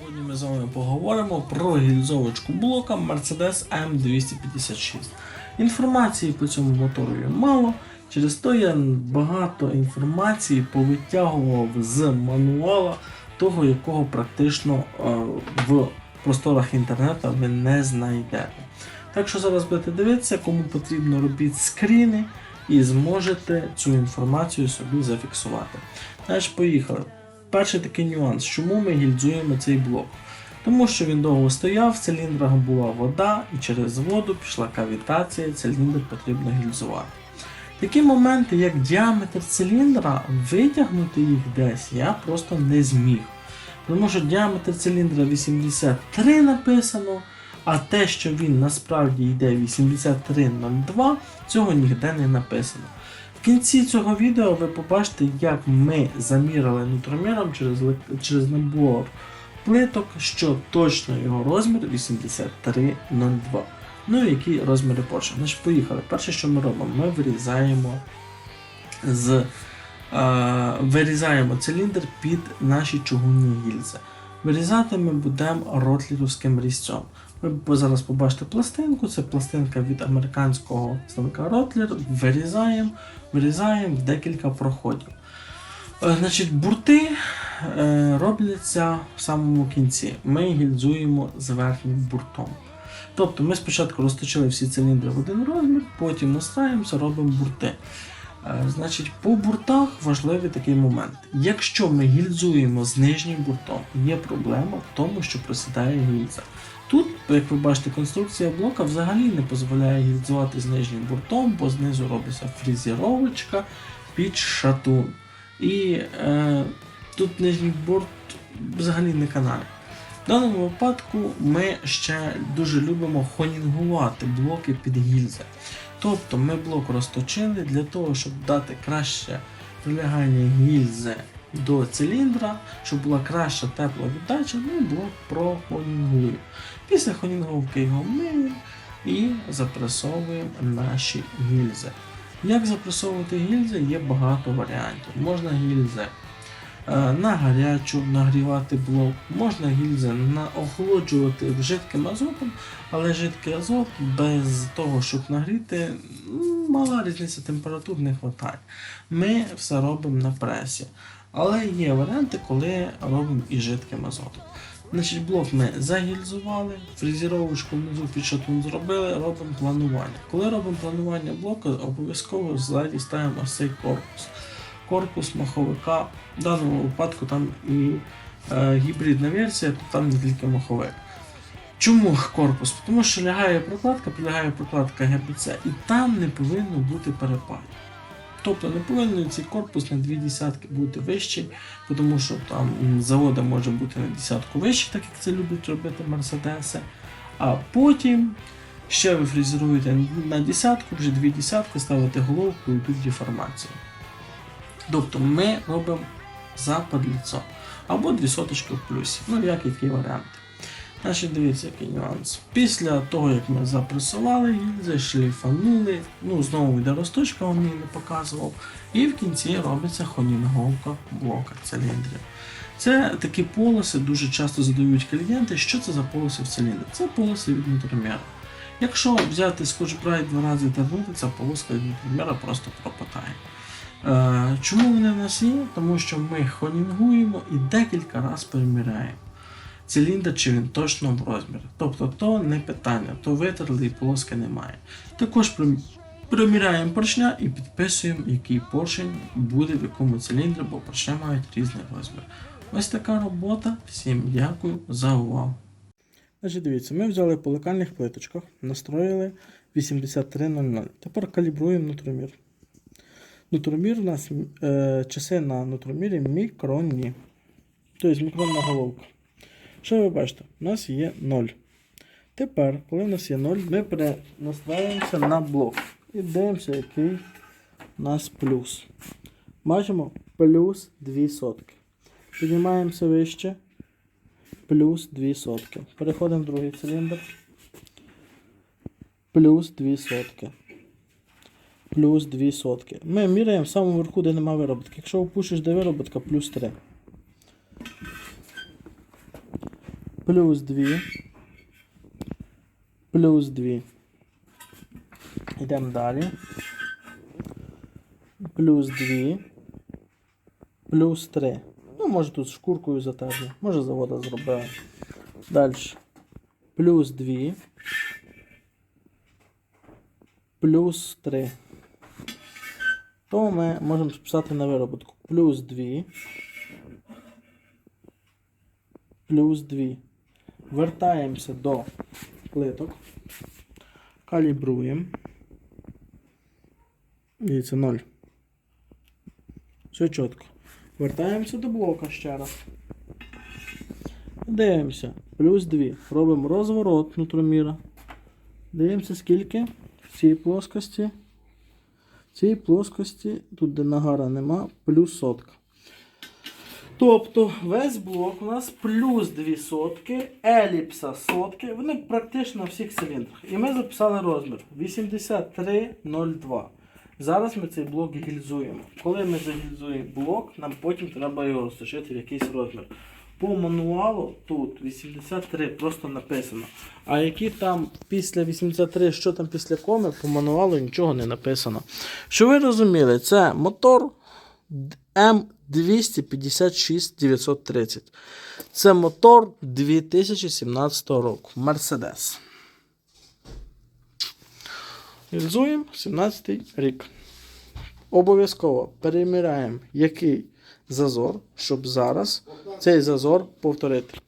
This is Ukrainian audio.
Сьогодні ми з вами поговоримо про гільзовочку блока Mercedes M256. Інформації по цьому мотору є мало, через то я багато інформації повитягував з мануала, того якого практично е, в просторах інтернету ви не знайдете. Так що зараз будете дивитися, кому потрібно робіть скріни і зможете цю інформацію собі зафіксувати. Значить, поїхали. Перший такий нюанс, чому ми гільзуємо цей блок? Тому що він довго стояв, в циліндрах була вода, і через воду пішла кавітація, циліндр потрібно гільзувати. Такі моменти, як діаметр циліндра, витягнути їх десь я просто не зміг. Тому що діаметр циліндра 83 написано, а те, що він насправді йде 8302, цього ніде не написано. В кінці цього відео ви побачите, як ми замірили нутроміром через, через набор плиток, що точно його розмір 8302. Ну і які розміри Porsche. Значить, поїхали. Перше, що ми робимо, ми вирізаємо з е, вирізаємо циліндр під наші чугунні гільзи. Вирізати ми будемо ротлерівським різцем. Ви зараз побачите пластинку, це пластинка від американського станка Ротлер. Вирізаємо, вирізаємо в декілька проходів. Е, Значить, бурти е, робляться в самому кінці. Ми гільзуємо з верхнім буртом. Тобто ми спочатку розточили всі циліндри в один розмір, потім настраємося, робимо бурти. Е, Значить, по буртах важливий такий момент. Якщо ми гільзуємо з нижнім буртом, є проблема в тому, що просідає гільза. Тут, як ви бачите, конструкція блока взагалі не дозволяє гільзувати з нижнім буртом, бо знизу робиться фрезеровочка під шатун. І е, тут нижній борт взагалі не канає. В даному випадку ми ще дуже любимо хонінгувати блоки під гільзи. Тобто ми блок розточили для того, щоб дати краще прилягання гільзи до циліндра, щоб була краща тепла віддача, ну блок прохонінгуємо. Після хонінговки його миємо і запресовуємо наші гільзи. Як запресовувати гільзи, є багато варіантів. Можна гільзи на гарячу нагрівати блок, можна гільзи охолоджувати жидким азотом, але жидкий азот без того, щоб нагріти, мала різниця температур не вистачає. Ми все робимо на пресі. Але є варіанти, коли робимо і жидким азотом. Значить, блок ми загільзували, фрезеровочку внизу під зробили, робимо планування. Коли робимо планування блоку, обов'язково ззаді ставимо цей корпус. Корпус маховика, в даному випадку там і е, гібридна версія, то там не тільки маховик. Чому корпус? Тому що лягає прокладка, прилягає прокладка ГБЦ, і там не повинно бути перепадів. Тобто не повинен цей корпус на дві десятки бути вищий, тому що там завода може бути на десятку вищий, так як це люблять робити Мерседеси. А потім ще ви фрезеруєте на десятку, вже дві десятки, ставите головку і йдуть деформації. Тобто ми робимо запад лицо. Або дві соточки в плюсі. Ну, як який варіант. Значить, дивіться, який нюанс. Після того, як ми запресували гільзи, шліфанули, ну, знову йде розточка, вам її не показував. І в кінці робиться хонінговка блока циліндрів. Це такі полоси дуже часто задають клієнти, що це за полоси в циліндрі. Це полоси від нутромера. Якщо взяти скотч-брайт два рази тернути, ця полоска від нутромера просто пропадає. Е, чому вони в нас є? Тому що ми хонінгуємо і декілька разів переміряємо циліндр, чи він точно в розмірі. Тобто то не питання, то витерли і полоски немає. Також приміряємо поршня і підписуємо, який поршень буде в якому циліндрі, бо поршня мають різний розмір. Ось така робота. Всім дякую за увагу. Значить, дивіться, ми взяли по локальних плиточках, настроїли 8300. Тепер калібруємо нутромір. Нутромір у нас е, часи на нутромірі мікронні. Тобто мікронна головка. Що ви бачите? У нас є 0. Тепер, коли у нас є 0, ми перенастраємося на блок. І дивимося, який у нас плюс. Бачимо плюс 2 сотки. Піднімаємося вище. Плюс 2 сотки. Переходимо в другий циліндр. Плюс 2 сотки. Плюс 2 сотки. Ми міряємо в самому верху, де немає вироботки. Якщо опушиш де вироботка, плюс 3. плюс 2, плюс 2. Йдемо далі. Плюс 2, плюс 3. Ну, може тут шкуркою затерли, може завода зробили. Далі. Плюс 2, плюс 3. То ми можемо списати на вироботку. Плюс 2. Плюс 2. Вертаємося до плиток. Калібруємо. І це 0. Все чітко. Вертаємося до блока ще раз. Дивимося. Плюс 2. Робимо розворот нутроміра. Дивимося, скільки в цій плоскості. Цій плоскості, тут де нагара нема, плюс сотка. Тобто весь блок у нас плюс 2 сотки, еліпса сотки, вони практично на всіх циліндрах. І ми записали розмір 83,02. Зараз ми цей блок гільзуємо. Коли ми загільзуємо блок, нам потім треба його розташити в якийсь розмір. По мануалу тут 83 просто написано. А які там після 83, що там після коми, по мануалу нічого не написано. Що ви розуміли, це мотор М256 930. Це мотор 2017 року. Мерседес. Гільзуємо 17 рік. Обов'язково переміряємо, який зазор, щоб зараз цей зазор повторити.